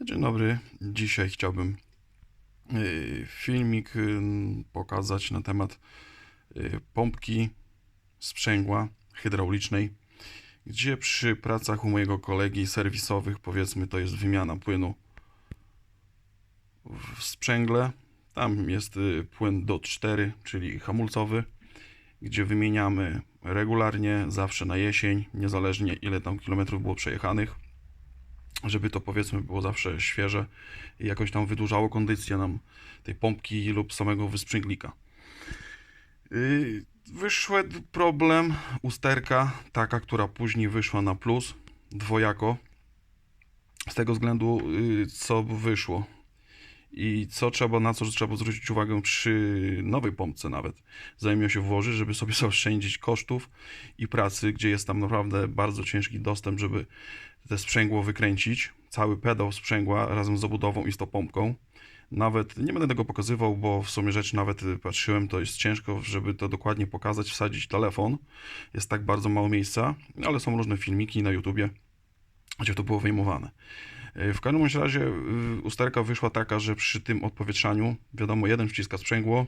Dzień dobry. Dzisiaj chciałbym y, filmik y, pokazać na temat y, pompki sprzęgła hydraulicznej, gdzie przy pracach u mojego kolegi serwisowych, powiedzmy, to jest wymiana płynu w sprzęgle. Tam jest płyn DOT 4, czyli hamulcowy, gdzie wymieniamy regularnie, zawsze na jesień, niezależnie ile tam kilometrów było przejechanych żeby to powiedzmy było zawsze świeże i jakoś tam wydłużało kondycję nam tej pompki lub samego wysprzęglika. Yy, Wyszedł problem, usterka, taka, która później wyszła na plus, dwojako, z tego względu, yy, co wyszło i co trzeba, na co trzeba zwrócić uwagę przy nowej pompce nawet, zanim ją się włoży, żeby sobie zaoszczędzić kosztów i pracy, gdzie jest tam naprawdę bardzo ciężki dostęp, żeby te sprzęgło wykręcić, cały pedał sprzęgła razem z obudową i z tą pompką. Nawet nie będę tego pokazywał, bo w sumie rzecz nawet y, patrzyłem, to jest ciężko, żeby to dokładnie pokazać, wsadzić telefon. Jest tak bardzo mało miejsca, ale są różne filmiki na YouTubie, gdzie to było wyjmowane. Y, W każdym razie usterka wyszła taka, że przy tym odpowietrzaniu, wiadomo, jeden wciska sprzęgło,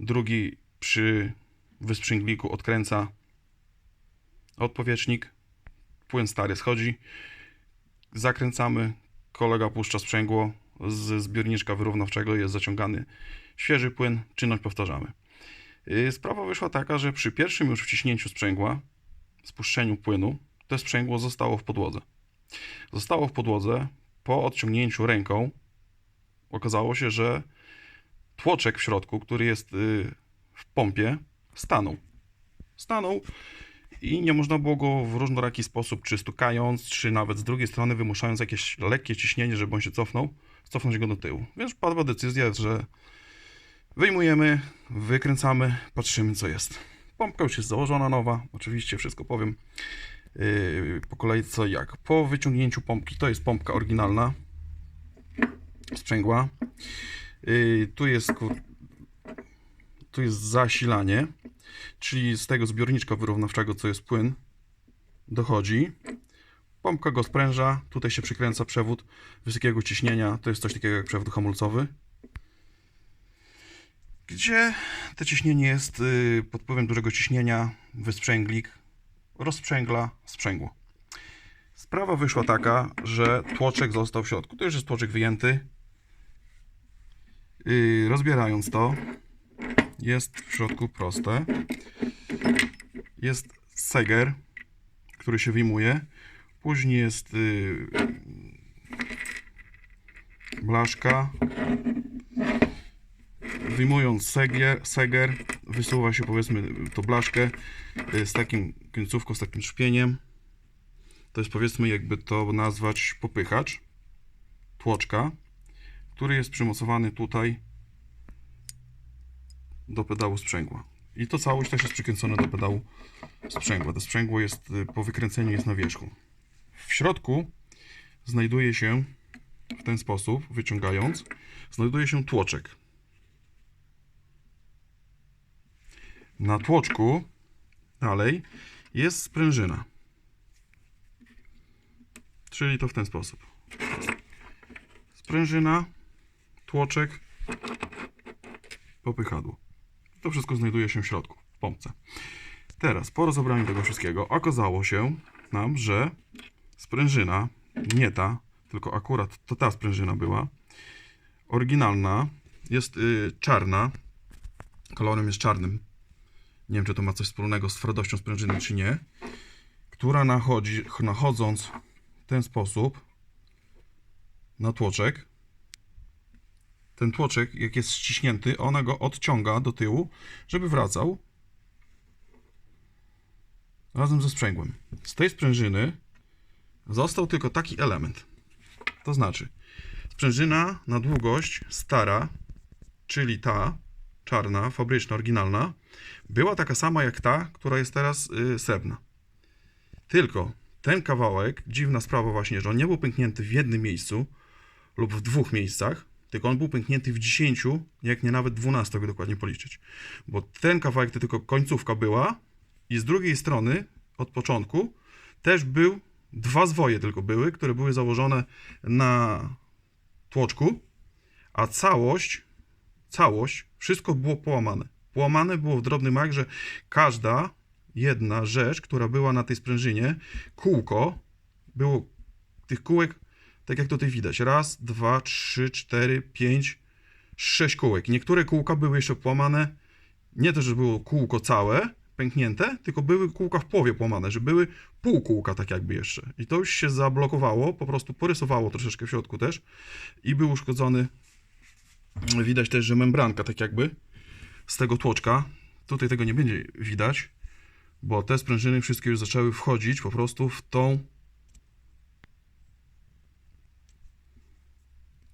drugi przy wysprzęgliku odkręca odpowietrznik, płyn stary schodzi, zakręcamy, kolega puszcza sprzęgło, z zbiorniczka wyrównawczego jest zaciągany świeży płyn, czynność powtarzamy. Yy, Sprawa wyszła taka, że przy pierwszym już wciśnięciu sprzęgła, spuszczeniu płynu, to sprzęgło zostało w podłodze. Zostało w podłodze, po odciągnięciu ręką okazało się, że tłoczek w środku, który jest yy, w pompie, stanął. Stanął i nie można było go w różnoraki sposób, czy stukając, czy nawet z drugiej strony wymuszając jakieś lekkie ciśnienie, żeby on się cofnął, cofnąć go do tyłu. Więc padła decyzja, że wyjmujemy, wykręcamy, patrzymy co jest. Pompka już jest założona nowa, oczywiście wszystko powiem yy, po kolei co jak. Po wyciągnięciu pompki, to jest pompka oryginalna, sprzęgła. Yy, tu jest tu jest zasilanie, czyli z tego zbiorniczka wyrównawczego, co jest płyn, dochodzi. Pompka go spręża, tutaj się przykręca przewód wysokiego ciśnienia, to jest coś takiego jak przewód hamulcowy. Gdzie to ciśnienie jest y, pod wpływem dużego ciśnienia, wysprzęglik, rozsprzęgla sprzęgło. Sprawa wyszła taka, że tłoczek został w środku. To już jest tłoczek wyjęty. Yy, rozbierając to, jest w środku proste. Jest seger, który się wyjmuje. Później jest yy, blaszka. Wyjmując segier, seger, wysuwa się powiedzmy tą blaszkę yy, z takim końcówką, z takim szpieniem. To jest powiedzmy jakby to nazwać popychacz tłoczka, który jest przymocowany tutaj do pedału sprzęgła. I to całość też jest przykręcone do pedału sprzęgła. To sprzęgło jest y, po wykręceniu jest na wierzchu. W środku znajduje się w ten sposób, wyciągając, znajduje się tłoczek. Na tłoczku dalej jest sprężyna. Czyli to w ten sposób. Sprężyna, tłoczek, popychadło. To wszystko znajduje się w środku, w pompce. Teraz, po rozebraniu tego wszystkiego, okazało się nam, że sprężyna, nie ta, tylko akurat to ta sprężyna była, oryginalna, jest y, czarna, kolorem jest czarnym. Nie wiem, czy to ma coś wspólnego z twardością sprężyny, czy nie. Która nachodzi, nachodząc w ten sposób na tłoczek, ten tłoczek, jak jest ściśnięty, ona go odciąga do tyłu, żeby wracał razem ze sprzęgłem. Z tej sprężyny został tylko taki element. To znaczy, sprężyna na długość stara, czyli ta czarna, fabryczna, oryginalna, była taka sama jak ta, która jest teraz yy, srebrna. Tylko ten kawałek, dziwna sprawa właśnie, że on nie był pęknięty w jednym miejscu lub w dwóch miejscach, tylko on był pęknięty w 10, jak nie nawet 12, by dokładnie policzyć. Bo ten kawałek to tylko końcówka była i z drugiej strony, od początku, też był dwa zwoje tylko były, które były założone na tłoczku, a całość, całość, wszystko było połamane. Połamane było w drobny mak, że każda jedna rzecz, która była na tej sprężynie, kółko, było tych kółek, tak jak tutaj widać, raz, dwa, trzy, cztery, pięć, sześć kółek. Niektóre kółka były jeszcze połamane, nie to, że było kółko całe, pęknięte, tylko były kółka w połowie połamane, że były pół kółka tak jakby jeszcze. I to już się zablokowało, po prostu porysowało troszeczkę w środku też i był uszkodzony, widać też, że membranka tak jakby z tego tłoczka. Tutaj tego nie będzie widać, bo te sprężyny wszystkie już zaczęły wchodzić po prostu w tą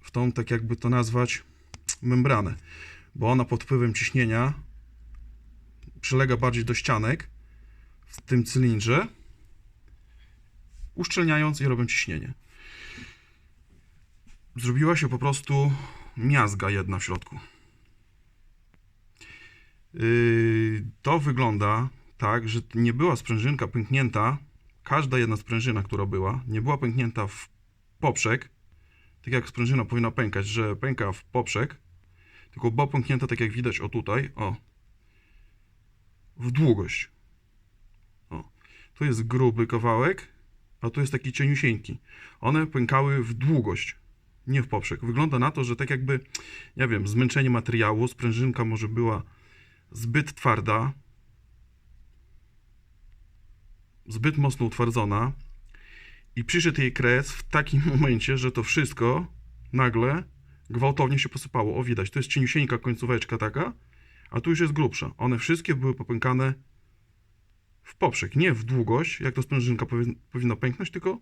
w tą, tak jakby to nazwać, membranę, bo ona pod wpływem ciśnienia przylega bardziej do ścianek w tym cylindrze, uszczelniając i robią ciśnienie. Zrobiła się po prostu miazga jedna w środku. Yy, to wygląda tak, że nie była sprężynka pęknięta, każda jedna sprężyna, która była, nie była pęknięta w poprzek, tak jak sprężyna powinna pękać, że pęka w poprzek, tylko była pęknięta tak jak widać o tutaj, o, w długość. O, tu jest gruby kawałek, a tu jest taki cieniusieńki. One pękały w długość, nie w poprzek. Wygląda na to, że tak jakby, nie wiem, zmęczenie materiału, sprężynka może była zbyt twarda, zbyt mocno utwardzona i przyszedł jej kres w takim momencie, że to wszystko nagle gwałtownie się posypało. O, widać, to jest cieniusieńka końcóweczka taka, a tu już jest grubsza. One wszystkie były popękane w poprzek, nie w długość, jak to sprężynka powi- powinna pęknąć, tylko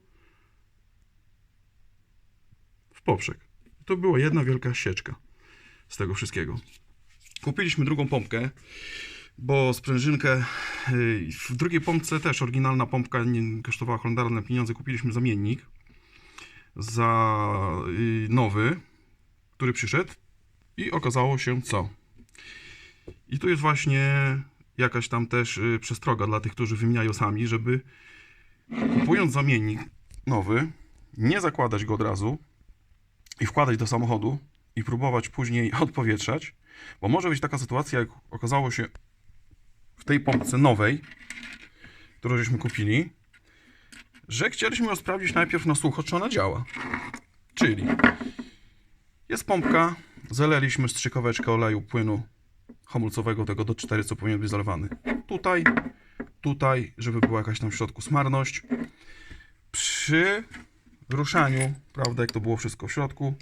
poprzek. To była jedna wielka sieczka z tego wszystkiego. Kupiliśmy drugą pompkę, bo sprężynkę yy, w drugiej pompce też oryginalna pompka kosztowała holendarne pieniądze. Kupiliśmy zamiennik za yy, nowy, który przyszedł i okazało się co. I tu jest właśnie jakaś tam też yy, przestroga dla tych, którzy wymieniają sami, żeby kupując zamiennik nowy, nie zakładać go od razu i wkładać do samochodu i próbować później odpowietrzać, bo może być taka sytuacja, jak okazało się w tej pompce nowej, którą żeśmy kupili, że chcieliśmy ją sprawdzić najpierw na sucho, czy ona działa. Czyli jest pompka, zaleliśmy strzykaweczkę oleju płynu hamulcowego tego do 4, co powinien być zalewany. Tutaj, tutaj, żeby była jakaś tam w środku smarność. Przy ruszaniu, prawda, jak to było wszystko w środku,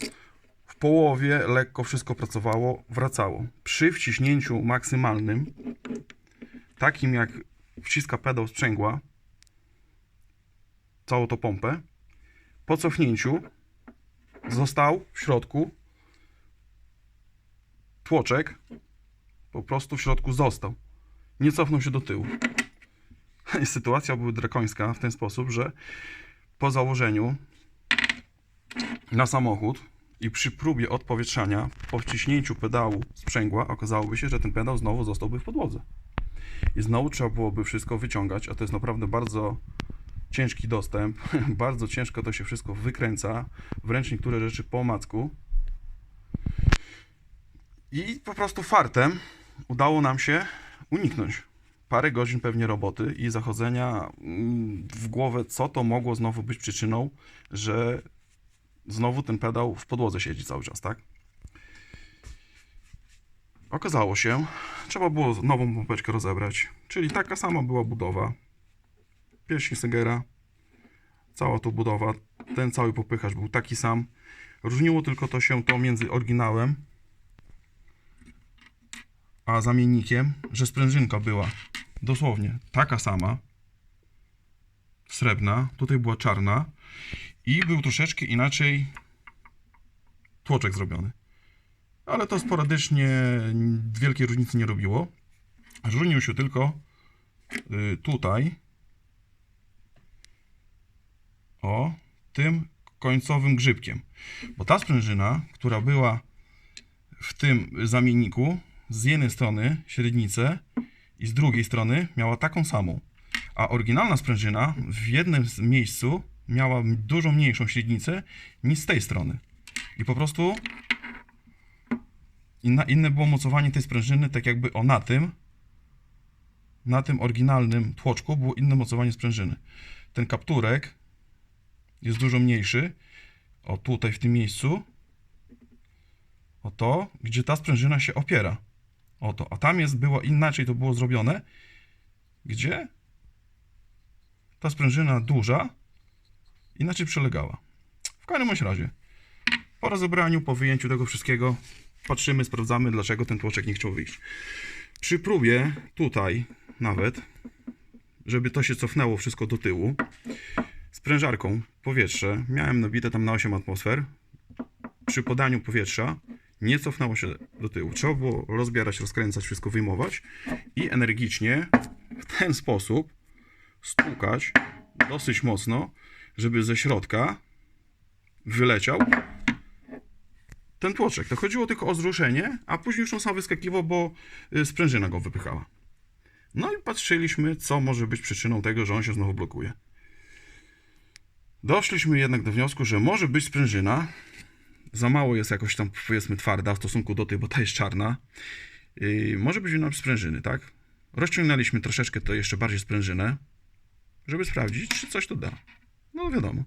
w połowie lekko wszystko pracowało, wracało. Przy wciśnięciu maksymalnym, takim jak wciska pedał sprzęgła, całą tą pompę, po cofnięciu został w środku tłoczek, po prostu w środku został. Nie cofnął się do tyłu. Sytuacja była drakońska w ten sposób, że po założeniu na samochód i przy próbie odpowietrzania, po wciśnięciu pedału sprzęgła, okazałoby się, że ten pedał znowu zostałby w podłodze. I znowu trzeba byłoby wszystko wyciągać, a to jest naprawdę bardzo ciężki dostęp. bardzo ciężko to się wszystko wykręca. Wręcz niektóre rzeczy po omacku. I po prostu fartem udało nam się uniknąć parę godzin pewnie roboty i zachodzenia w głowę, co to mogło znowu być przyczyną, że znowu ten pedał w podłodze siedzi cały czas, tak? Okazało się, trzeba było nową pompeczkę rozebrać, czyli taka sama była budowa. Pierścień Segera, cała tu budowa, ten cały popychacz był taki sam. Różniło tylko to się to między oryginałem a zamiennikiem, że sprężynka była dosłownie taka sama, srebrna, tutaj była czarna i był troszeczkę inaczej tłoczek zrobiony. Ale to sporadycznie wielkiej różnicy nie robiło. Różnił się tylko y, tutaj o tym końcowym grzybkiem. Bo ta sprężyna, która była w tym zamienniku, z jednej strony średnicę i z drugiej strony miała taką samą. A oryginalna sprężyna w jednym miejscu miała dużo mniejszą średnicę niż z tej strony. I po prostu inna, inne było mocowanie tej sprężyny, tak jakby o na tym, na tym oryginalnym tłoczku było inne mocowanie sprężyny. Ten kapturek jest dużo mniejszy. O tutaj, w tym miejscu. O to, gdzie ta sprężyna się opiera. O to. A tam jest, było inaczej to było zrobione. Gdzie ta sprężyna duża inaczej przelegała. W każdym razie, po rozebraniu, po wyjęciu tego wszystkiego, patrzymy, sprawdzamy, dlaczego ten tłoczek nie chciał wyjść. Przy próbie, tutaj nawet, żeby to się cofnęło wszystko do tyłu, sprężarką powietrze, miałem nabite tam na 8 atmosfer, przy podaniu powietrza nie cofnęło się do tyłu. Trzeba było rozbierać, rozkręcać, wszystko wyjmować i energicznie w ten sposób stukać dosyć mocno, żeby ze środka wyleciał ten tłoczek. To chodziło tylko o zruszenie, a później już on sam wyskakiwał, bo y, sprężyna go wypychała. No i patrzyliśmy, co może być przyczyną tego, że on się znowu blokuje. Doszliśmy jednak do wniosku, że może być sprężyna. Za mało jest jakoś tam, powiedzmy, twarda w stosunku do tej, bo ta jest czarna. Yy, może być wina sprężyny, tak? Rozciągnęliśmy troszeczkę to jeszcze bardziej sprężynę, żeby sprawdzić, czy coś to da. No wiadomo.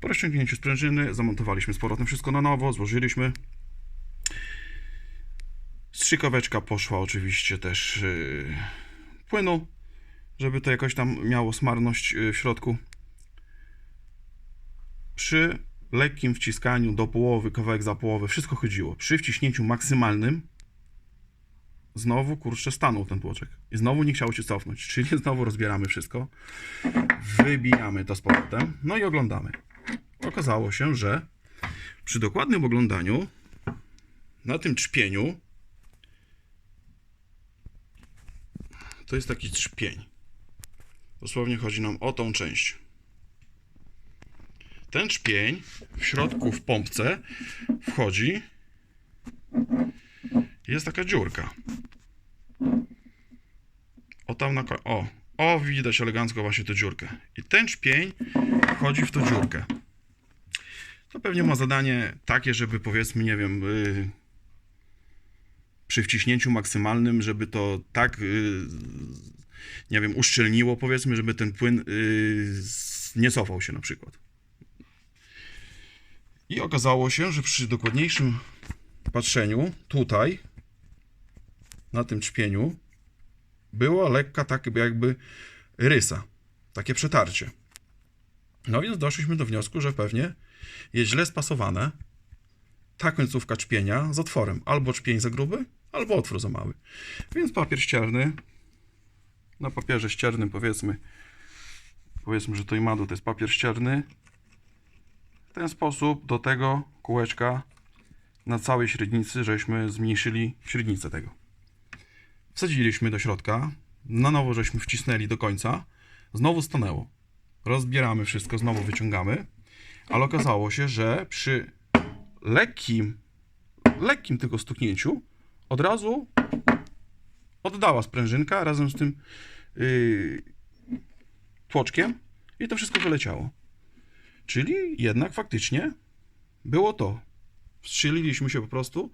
Po rozciągnięciu sprężyny zamontowaliśmy z powrotem wszystko na nowo, złożyliśmy. Strzykaweczka poszła oczywiście też yy, płynu, żeby to jakoś tam miało smarność yy, w środku. Przy lekkim wciskaniu do połowy, kawałek za połowę, wszystko chodziło. Przy wciśnięciu maksymalnym znowu, kurczę, stanął ten tłoczek. I znowu nie chciało się cofnąć. Czyli znowu rozbieramy wszystko, wybijamy to z powrotem, no i oglądamy. Okazało się, że przy dokładnym oglądaniu na tym trzpieniu to jest taki trzpień. Dosłownie chodzi nam o tą część. Ten trzpień w środku w pompce wchodzi. Jest taka dziurka. Tam na O, o widać elegancko właśnie tę dziurkę. I ten trzpień wchodzi w tą dziurkę. To pewnie ma zadanie takie, żeby powiedzmy, nie wiem, yy, przy wciśnięciu maksymalnym, żeby to tak, yy, nie wiem, uszczelniło, powiedzmy, żeby ten płyn yy, nie cofał się na przykład. I okazało się, że przy dokładniejszym patrzeniu tutaj, na tym trzpieniu, była lekka tak jakby rysa, takie przetarcie. No więc doszliśmy do wniosku, że pewnie jest źle spasowane ta końcówka czpienia z otworem. Albo czpień za gruby, albo otwór za mały. Więc papier ścierny, na papierze ściernym powiedzmy, powiedzmy, że to imadu to jest papier ścierny, w ten sposób do tego kółeczka na całej średnicy, żeśmy zmniejszyli średnicę tego. Wsadziliśmy do środka, na nowo żeśmy wcisnęli do końca, znowu stanęło. Rozbieramy wszystko, znowu wyciągamy, ale okazało się, że przy lekkim, lekkim tylko stuknięciu od razu oddała sprężynka razem z tym yy, tłoczkiem i to wszystko wyleciało. Czyli jednak faktycznie było to. Wstrzeliliśmy się po prostu,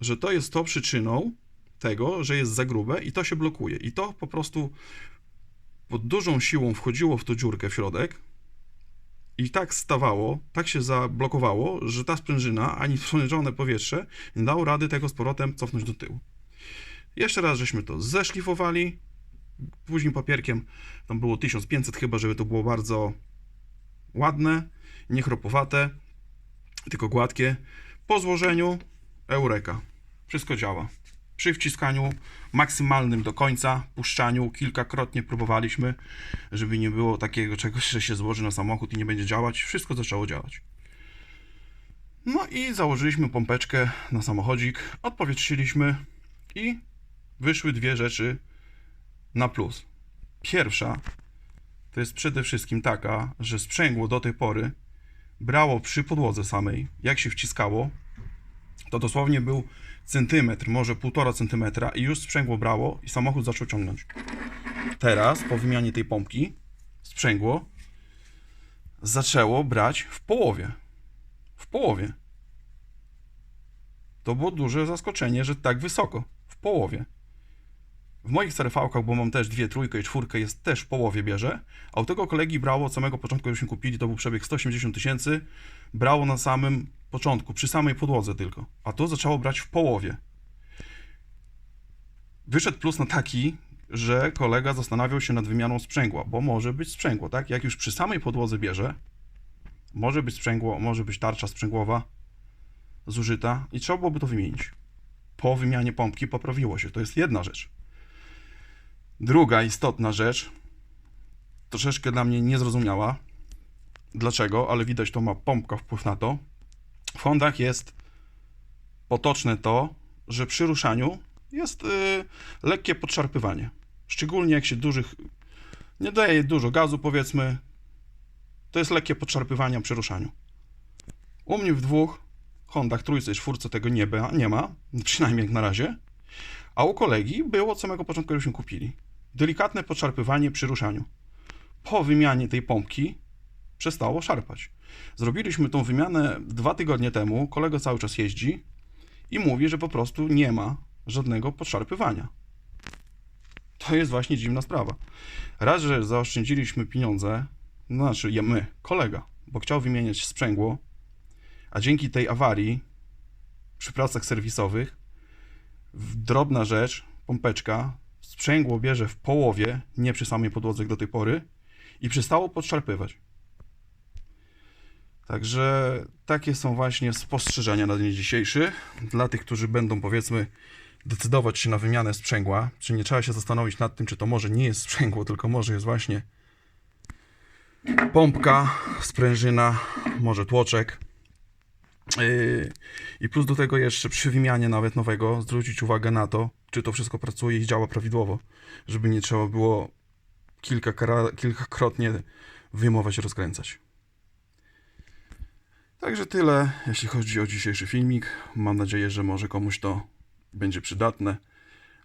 że to jest to przyczyną tego, że jest za grube i to się blokuje. I to po prostu pod dużą siłą wchodziło w tą dziurkę w środek i tak stawało, tak się zablokowało, że ta sprężyna, ani sprężone powietrze nie dało rady tego z powrotem cofnąć do tyłu. Jeszcze raz żeśmy to zeszlifowali, później papierkiem, tam było 1500 chyba, żeby to było bardzo ładne, nie chropowate, tylko gładkie. Po złożeniu eureka. Wszystko działa. Przy wciskaniu maksymalnym do końca, puszczaniu kilkakrotnie próbowaliśmy, żeby nie było takiego czegoś, że się złoży na samochód i nie będzie działać. Wszystko zaczęło działać. No i założyliśmy pompeczkę na samochodzik, odpowietrzyliśmy i wyszły dwie rzeczy na plus. Pierwsza to jest przede wszystkim taka, że sprzęgło do tej pory brało przy podłodze samej, jak się wciskało, to dosłownie był centymetr, może półtora centymetra i już sprzęgło brało i samochód zaczął ciągnąć. teraz, po wymianie tej pompki, sprzęgło zaczęło brać w połowie. W połowie. To było duże zaskoczenie, że tak wysoko. W połowie. W moich serfałkach, bo mam też dwie, trójkę i czwórkę, jest też połowie bierze. A u tego kolegi brało od samego początku, jakbyśmy kupili, to był przebieg 180 tysięcy. Brało na samym początku, przy samej podłodze tylko. A to zaczęło brać w połowie. Wyszedł plus na taki, że kolega zastanawiał się nad wymianą sprzęgła, bo może być sprzęgło, tak? Jak już przy samej podłodze bierze, może być sprzęgło, może być tarcza sprzęgłowa zużyta i trzeba byłoby to wymienić. Po wymianie pompki poprawiło się. To jest jedna rzecz. Druga istotna rzecz, troszeczkę dla mnie niezrozumiała. Dlaczego? Ale widać, to ma pompka wpływ na to. W Hondach jest potoczne to, że przy ruszaniu jest y, lekkie podszarpywanie. Szczególnie jak się dużych, nie daje dużo gazu, powiedzmy, to jest lekkie podszarpywanie przy ruszaniu. U mnie w dwóch Hondach, trójce i czwórce tego nie, nie ma, przynajmniej jak na razie. A u kolegi było od samego początku, jakbyśmy kupili. Delikatne podszarpywanie przy ruszaniu. Po wymianie tej pompki przestało szarpać. Zrobiliśmy tą wymianę dwa tygodnie temu. Kolega cały czas jeździ i mówi, że po prostu nie ma żadnego podszarpywania. To jest właśnie dziwna sprawa. Raz, że zaoszczędziliśmy pieniądze, no znaczy my, kolega, bo chciał wymieniać sprzęgło, a dzięki tej awarii przy pracach serwisowych drobna rzecz, pompeczka, sprzęgło bierze w połowie, nie przy samej podłodze jak do tej pory i przestało podszarpywać. Także takie są właśnie spostrzeżenia na dzień dzisiejszy. Dla tych, którzy będą powiedzmy decydować się na wymianę sprzęgła, czy nie trzeba się zastanowić nad tym, czy to może nie jest sprzęgło, tylko może jest właśnie pompka, sprężyna, może tłoczek. Yy, I plus do tego jeszcze przy wymianie nawet nowego zwrócić uwagę na to, czy to wszystko pracuje i działa prawidłowo, żeby nie trzeba było kilka, kilkakrotnie wyjmować i rozkręcać. Także tyle, jeśli chodzi o dzisiejszy filmik. Mam nadzieję, że może komuś to będzie przydatne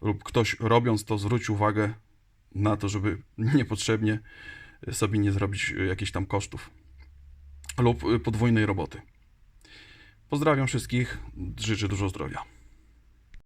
lub ktoś robiąc to zwróci uwagę na to, żeby niepotrzebnie sobie nie zrobić jakichś tam kosztów lub podwójnej roboty. Pozdrawiam wszystkich, życzę dużo zdrowia.